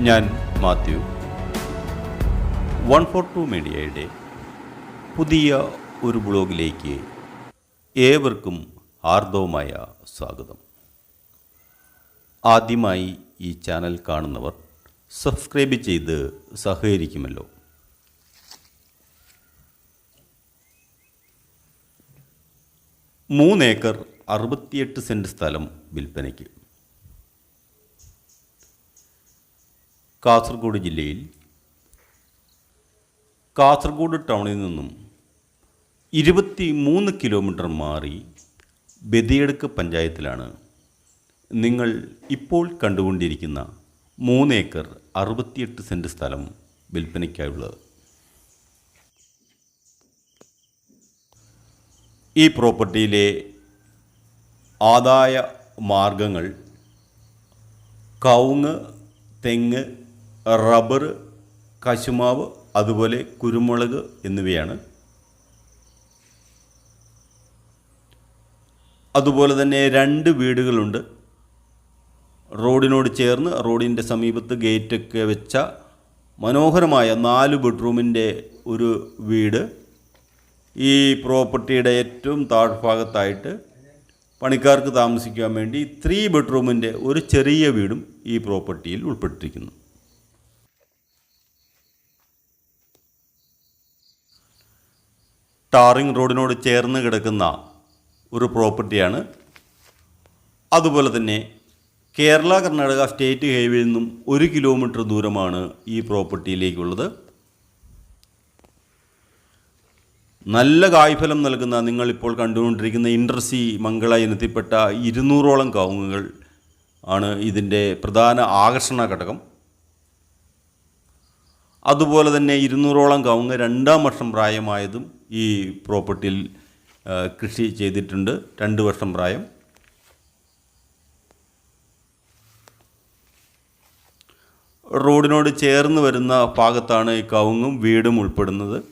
ഞാൻ Mathew. One four to മീഡിയയുടെ പുതിയ ഒരു ബ്ലോഗിലേക്ക് ഏവർക്കും ആർദവമായ സ്വാഗതം. ആദ്യമായി ഈ ചാനൽ കാണുന്നവർ സബ്സ്ക്രൈബ് ചെയ്ത് സഹകരിക്കുമല്ലോ. മൂന്നേക്കർ അറുപത്തിയെട്ട് സെന്റ് സ്ഥലം വിൽപ്പനയ്ക്ക്. കാസർഗോഡ് ജില്ലയിൽ കാസർഗോഡ് ടൗണിൽ നിന്നും ഇരുപത്തി മൂന്ന് കിലോമീറ്റർ മാറി ബദിയടുക്ക് പഞ്ചായത്തിലാണ് നിങ്ങൾ ഇപ്പോൾ കണ്ടുകൊണ്ടിരിക്കുന്ന മൂന്നേക്കർ അറുപത്തിയെട്ട് സെന്റ് സ്ഥലം വിൽപ്പനയ്ക്കായുള്ളത്. ഈ പ്രോപ്പർട്ടിയിലെ ആദായ മാർഗങ്ങൾ കവുങ്ങ് തെങ്ങ് റബ്ബർ കശുമാവ് അതുപോലെ കുരുമുളക് എന്നിവയാണ്. അതുപോലെ തന്നെ രണ്ട് വീടുകളുണ്ട്. റോഡിനോട് ചേർന്ന് റോഡിന്റെ സമീപത്ത് ഗേറ്റൊക്കെ വെച്ച മനോഹരമായ നാല് ബെഡ്റൂമിന്റെ ഒരു വീട്. ഈ പ്രോപ്പർട്ടിയുടെ ഏറ്റവും താഴ്ഭാഗത്തായിട്ട് പണിക്കാർക്ക് താമസിക്കാൻ വേണ്ടി ത്രീ ബെഡ്റൂമിന്റെ ഒരു ചെറിയ വീടും ഈ പ്രോപ്പർട്ടിയിൽ ഉൾപ്പെട്ടിരിക്കുന്നു. ടാറിംഗ് റോഡിനോട് ചേർന്ന് കിടക്കുന്ന ഒരു പ്രോപ്പർട്ടിയാണ്. അതുപോലെ തന്നെ കേരള കർണാടക സ്റ്റേറ്റ് ഹൈവേയിൽ നിന്നും ഒരു കിലോമീറ്റർ ദൂരമാണ് ഈ പ്രോപ്പർട്ടിയിലേക്കുള്ളത്. നല്ല കായ്ഫലം നൽകുന്ന നിങ്ങളിപ്പോൾ കണ്ടുകൊണ്ടിരിക്കുന്ന ഇൻഡർസി മംഗള ഇനത്തിൽപ്പെട്ട ഇരുന്നൂറോളം കവുങ്ങുകൾ ആണ് ഇതിന്റെ പ്രധാന ആകർഷണ ഘടകം. അതുപോലെ തന്നെ ഇരുന്നൂറോളം കവുങ്ങ് രണ്ടാം വർഷം പ്രായമായതും ഈ പ്രോപ്പർട്ടിയിൽ കൃഷി ചെയ്തിട്ടുണ്ട്. രണ്ട് വർഷം പ്രായം. റോഡിനോട് ചേർന്ന് വരുന്ന ഭാഗത്താണ് ഈ കവുങ്ങും വീടും ഉൾപ്പെടുന്നത്.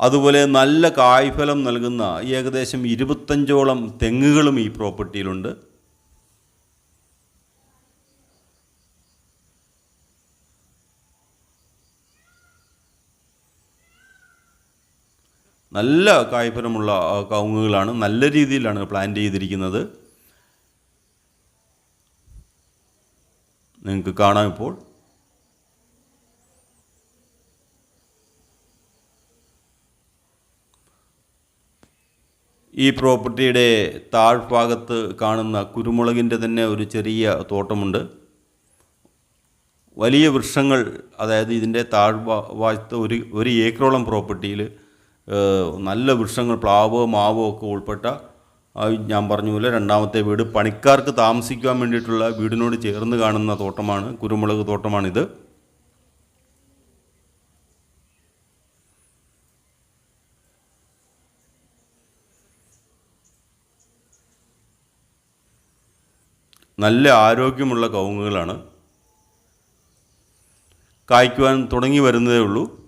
അതുപോലെ നല്ല കായ്ഫലം നൽകുന്ന ഏകദേശം ഇരുപത്തഞ്ചോളം തെങ്ങുകളും ഈ പ്രോപ്പർട്ടിയിലുണ്ട്. നല്ല കായ്ഫലമുള്ള കവുങ്ങുകളാണ് നല്ല രീതിയിലാണ് പ്ലാൻ ചെയ്തിരിക്കുന്നത്. നിങ്ങൾക്ക് കാണാം ഇപ്പോൾ. ഈ പ്രോപ്പർട്ടിയുടെ താഴ്ഭാഗത്ത് കാണുന്ന കുരുമുളകിന്റെ തന്നെ ഒരു ചെറിയ തോട്ടമുണ്ട്. വലിയ വൃക്ഷങ്ങൾ അതായത് ഇതിന്റെ താഴ്ഭാഗത്ത് ഒരു ഒരു ഏക്കറോളം പ്രോപ്പർട്ടിയിൽ നല്ല വൃക്ഷങ്ങൾ പ്ലാവ് മാവ് ഒക്കെ ഉൾപ്പെട്ട ഞാൻ പറഞ്ഞ പോലെ രണ്ടാമത്തെ വീട്. പണിക്കാർക്ക് താമസിക്കാൻ വേണ്ടിയിട്ടുള്ള വീടിനോട് ചേർന്ന് കാണുന്ന തോട്ടമാണ് കുരുമുളക് തോട്ടമാണിത്. നല്ല ആരോഗ്യമുള്ള കവുങ്ങുകളാണ്. കായ്ക്കുവാൻ തുടങ്ങി വരുന്നതേ ഉള്ളൂ.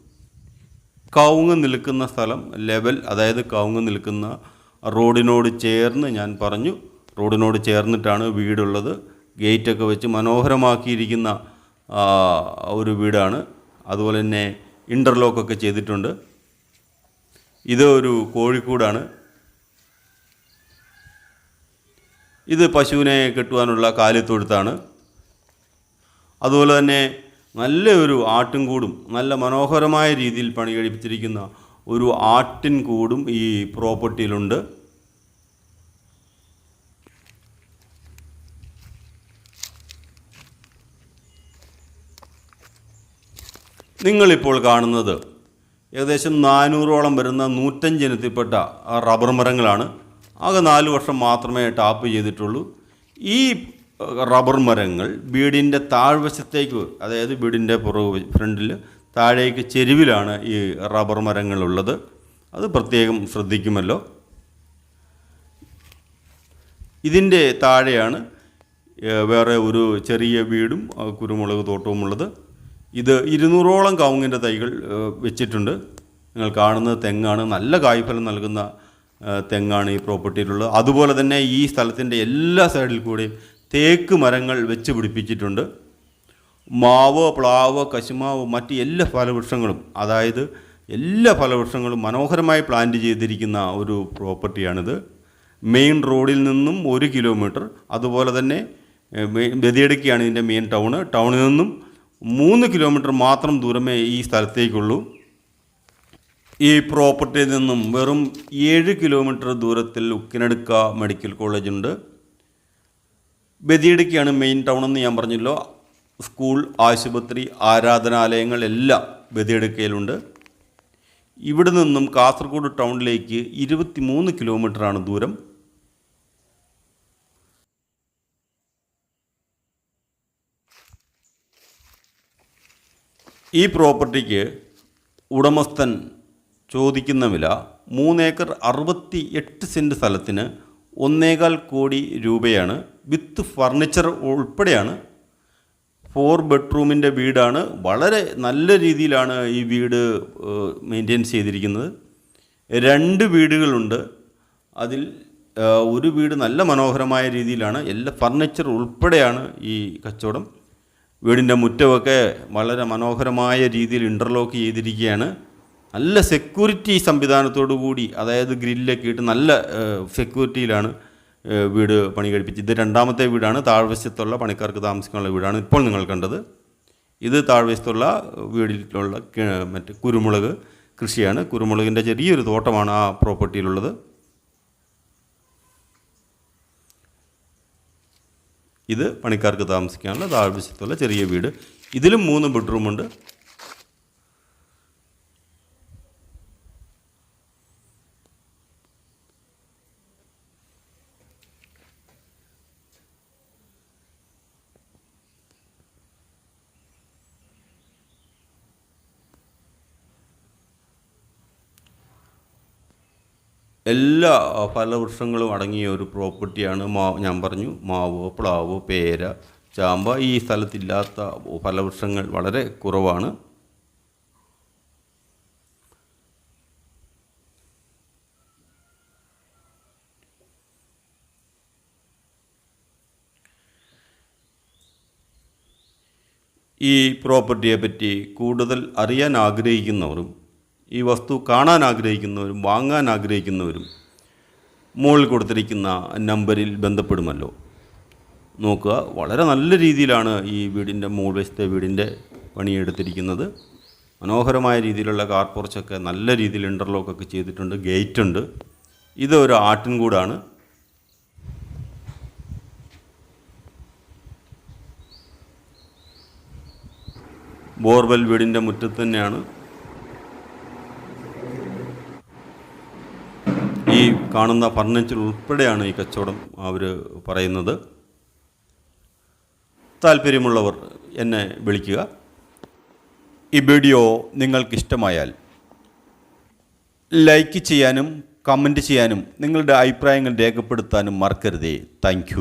കവുങ്ങ് നിൽക്കുന്ന സ്ഥലം ലെവൽ അതായത് കവുങ്ങ് നിൽക്കുന്ന റോഡിനോട് ചേർന്ന് ഞാൻ പറഞ്ഞു. റോഡിനോട് ചേർന്നിട്ടാണ് വീടുള്ളത്. ഗേറ്റൊക്കെ വെച്ച് മനോഹരമാക്കിയിരിക്കുന്ന ഒരു വീടാണ്. അതുപോലെ തന്നെ ഇന്റർലോക്കൊക്കെ ചെയ്തിട്ടുണ്ട്. ഇത് ഒരു കോഴിക്കൂടാണ്. ഇത് പശുവിനെ കെട്ടുവാനുള്ള കാലിത്തൊഴുത്താണ് അതുപോലെ തന്നെ നല്ല ഒരു ആട്ടിൻകൂടും നല്ല മനോഹരമായ രീതിയിൽ പണി കഴിപ്പിച്ചിരിക്കുന്ന ഒരു ആട്ടിൻ കൂടും ഈ പ്രോപ്പർട്ടിയിലുണ്ട്. നിങ്ങളിപ്പോൾ കാണുന്നത് ഏകദേശം നാനൂറോളം വരുന്ന നൂറ്റഞ്ച് ഇനത്തിൽപ്പെട്ട ആ റബ്ബർ മരങ്ങളാണ്. ആകെ നാല് വർഷം മാത്രമേ ടാപ്പ് ചെയ്തിട്ടുള്ളൂ. ഈ റബ്ബർ മരങ്ങൾ വീടിന്റെ താഴ്വശത്തേക്ക് അതായത് വീടിന്റെ പുറകു ഫ്രണ്ടിൽ താഴേക്ക് ചെരുവിലാണ് ഈ റബ്ബർ മരങ്ങളുള്ളത്. അത് പ്രത്യേകം ശ്രദ്ധിക്കുമല്ലോ. ഇതിന്റെ താഴെയാണ് വേറെ ഒരു ചെറിയ വീടും കുരുമുളക് തോട്ടവും ഉള്ളത്. ഇത് ഇരുന്നൂറോളം കവുങ്ങിന്റെ തൈകൾ വെച്ചിട്ടുണ്ട്. നിങ്ങൾ കാണുന്നത് തെങ്ങാണ്. നല്ല കായ്ഫലം നൽകുന്ന തെങ്ങാണ് ഈ പ്രോപ്പർട്ടിയിലുള്ളത്. അതുപോലെ തന്നെ ഈ സ്ഥലത്തിന്റെ എല്ലാ സൈഡിൽ കൂടെയും തേക്ക് മരങ്ങൾ വെച്ച് പിടിപ്പിച്ചിട്ടുണ്ട്. മാവ് പ്ലാവ് കശുമാവ് മറ്റ് എല്ലാ ഫലവൃക്ഷങ്ങളും അതായത് എല്ലാ ഫലവൃക്ഷങ്ങളും മനോഹരമായി പ്ലാന്റ് ചെയ്തിരിക്കുന്ന ഒരു പ്രോപ്പർട്ടിയാണിത്. മെയിൻ റോഡിൽ നിന്നും ഒരു കിലോമീറ്റർ അതുപോലെ തന്നെ മെ- ഇതിന്റെ മെയിൻ ടൗണ് ടൗണിൽ നിന്നും മൂന്ന് കിലോമീറ്റർ മാത്രം ദൂരമേ ഈ സ്ഥലത്തേക്കുള്ളൂ. ഈ പ്രോപ്പർട്ടിയിൽ നിന്നും വെറും ഏഴ് കിലോമീറ്റർ ദൂരത്തിൽ ഉക്കിനടുക്ക മെഡിക്കൽ കോളേജുണ്ട് ബദിയടുക്കിയാണ് മെയിൻ ടൗൺ എന്ന് ഞാൻ പറഞ്ഞല്ലോ. സ്കൂൾ ആശുപത്രി ആരാധനാലയങ്ങൾ എല്ലാം ബദിയടക്കയിലുണ്ട് ഇവിടെ നിന്നും കാസർഗോഡ് ടൗണിലേക്ക് ഇരുപത്തി മൂന്ന് കിലോമീറ്ററാണ് ദൂരം. ഈ പ്രോപ്പർട്ടിക്ക് ഉടമസ്ഥൻ ചോദിക്കുന്ന വില മൂന്നേക്കർ അറുപത്തി എട്ട് സെന്റ് സ്ഥലത്തിന് ഒന്നേകാൽ കോടി രൂപയാണ്. വിത്ത് ഫർണിച്ചർ ഉൾപ്പെടെയാണ്. ഫോർ ബെഡ്റൂമിന്റെ വീടാണ്. വളരെ നല്ല രീതിയിലാണ് ഈ വീട് മെയിന്റെയിൻ ചെയ്തിരിക്കുന്നത്. രണ്ട് വീടുകളുണ്ട്. അതിൽ ഒരു വീട് നല്ല മനോഹരമായ രീതിയിലാണ്. എല്ലാ ഫർണിച്ചർ ഉൾപ്പെടെയാണ് ഈ കച്ചവടം. വീടിന്റെ മുറ്റമൊക്കെ വളരെ മനോഹരമായ രീതിയിൽ ഇന്റർലോക്ക് ചെയ്തിരിക്കുകയാണ്. നല്ല സെക്യൂരിറ്റി സംവിധാനത്തോടു കൂടി അതായത് ഗ്രില്ലൊക്കെ ഇട്ട് നല്ല സെക്യൂരിറ്റിയിലാണ് വീട് പണി കഴിപ്പിച്ചത്. ഇത് രണ്ടാമത്തെ വീടാണ്. താഴ്വശത്തുള്ള പണിക്കാർക്ക് താമസിക്കാനുള്ള വീടാണ് ഇപ്പോൾ നിങ്ങൾ കണ്ടത്. ഇത് താഴ്വശത്തുള്ള വീടിലുള്ള മറ്റ് കുരുമുളക് കൃഷിയാണ്. കുരുമുളകിന്റെ ചെറിയൊരു തോട്ടമാണ് ആ പ്രോപ്പർട്ടിയിലുള്ളത്. ഇത് പണിക്കാർക്ക് താമസിക്കാനുള്ള താഴ്വശത്തുള്ള ചെറിയ വീട്. ഇതിലും മൂന്ന് ബെഡ്റൂമുണ്ട്. എല്ലാ ഫലവൃക്ഷങ്ങളും അടങ്ങിയ ഒരു പ്രോപ്പർട്ടിയാണ് മാ ഞാൻ പറഞ്ഞു മാവ് പ്ലാവ് പേര ചാമ്പ ഈ സ്ഥലത്തില്ലാത്ത ഫലവൃക്ഷങ്ങൾ വളരെ കുറവാണ്. ഈ പ്രോപ്പർട്ടിയെ പറ്റി കൂടുതൽ അറിയാൻ ആഗ്രഹിക്കുന്നവരും ഈ വസ്തു കാണാൻ ആഗ്രഹിക്കുന്നവരും വാങ്ങാൻ ആഗ്രഹിക്കുന്നവരും മുകളിൽ കൊടുത്തിരിക്കുന്ന നമ്പറിൽ ബന്ധപ്പെടുമല്ലോ. നോക്കുക വളരെ നല്ല രീതിയിലാണ് ഈ വീടിന്റെ മുകൾ വശത്തെ വീടിന്റെ പണിയെടുത്തിരിക്കുന്നത്. മനോഹരമായ രീതിയിലുള്ള കാർ പോർച്ചൊക്കെ നല്ല രീതിയിൽ ഇന്റർലോക്കൊക്കെ ചെയ്തിട്ടുണ്ട് ഗേറ്റ് ഉണ്ട് ഇത് ഒരു ആട്ടിൻകൂടാണ് ബോർവെൽ വീടിന്റെ മുറ്റത്ത് തന്നെയാണ് ഈ കാണുന്ന ഫർണിച്ചർ ഉൾപ്പെടെയാണ് ഈ കച്ചവടം അവർ പറയുന്നത്. താല്പര്യമുള്ളവർ എന്നെ വിളിക്കുക. ഈ വീഡിയോ നിങ്ങൾക്കിഷ്ടമായാൽ ലൈക്ക് ചെയ്യാനും കമന്റ് ചെയ്യാനും നിങ്ങളുടെ അഭിപ്രായങ്ങൾ രേഖപ്പെടുത്താനും മറക്കരുതേ. താങ്ക്